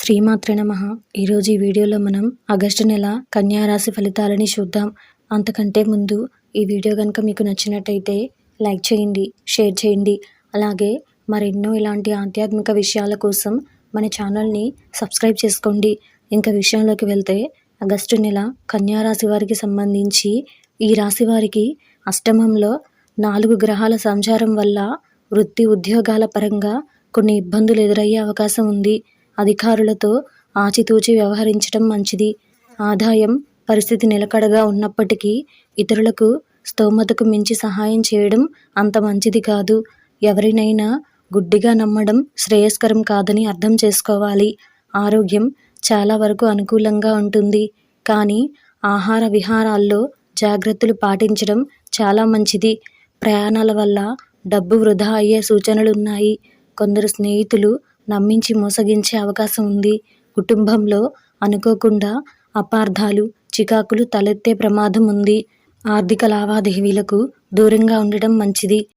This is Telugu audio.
శ్రీమాత్రే నమ. ఈరోజు ఈ వీడియోలో మనం ఆగస్టు నెల కన్యారాశి ఫలితాలని చూద్దాం. అంతకంటే ముందు ఈ వీడియో కనుక మీకు నచ్చినట్టయితే లైక్ చేయండి షేర్ చేయండి. అలాగే మరెన్నో ఇలాంటి ఆధ్యాత్మిక విషయాల కోసం మన ఛానల్ని సబ్స్క్రైబ్ చేసుకోండి. ఇంకా విషయంలోకి వెళ్తే ఆగస్టు నెల కన్యా రాశి వారికి సంబంధించి ఈ రాశి వారికి అష్టమంలో నాలుగు గ్రహాల సంచారం వల్ల వృత్తి ఉద్యోగాల పరంగా కొన్ని ఇబ్బందులు ఎదురయ్యే అవకాశం ఉంది. అధికారులతో ఆచితూచి వ్యవహరించడం మంచిది. ఆదాయం పరిస్థితి నిలకడగా ఉన్నప్పటికీ ఇతరులకు స్తోమతకు మించి సహాయం చేయడం అంత మంచిది కాదు. ఎవరినైనా గుడ్డిగా నమ్మడం శ్రేయస్కరం కాదని అర్థం చేసుకోవాలి. ఆరోగ్యం చాలా వరకు అనుకూలంగా ఉంటుంది. కానీ ఆహార విహారాల్లో జాగ్రత్తలు పాటించడం చాలా మంచిది. ప్రయాణాల వల్ల డబ్బు వృధా అయ్యే సూచనలు ఉన్నాయి కొందరు స్నేహితులు నమ్మించి మోసగించే అవకాశం ఉంది. కుటుంబంలో అనుకోకుండా అపార్థాలు చికాకులు తలెత్తే ప్రమాదం ఉంది. ఆర్థిక లావాదేవీలకు దూరంగా ఉండటం మంచిది.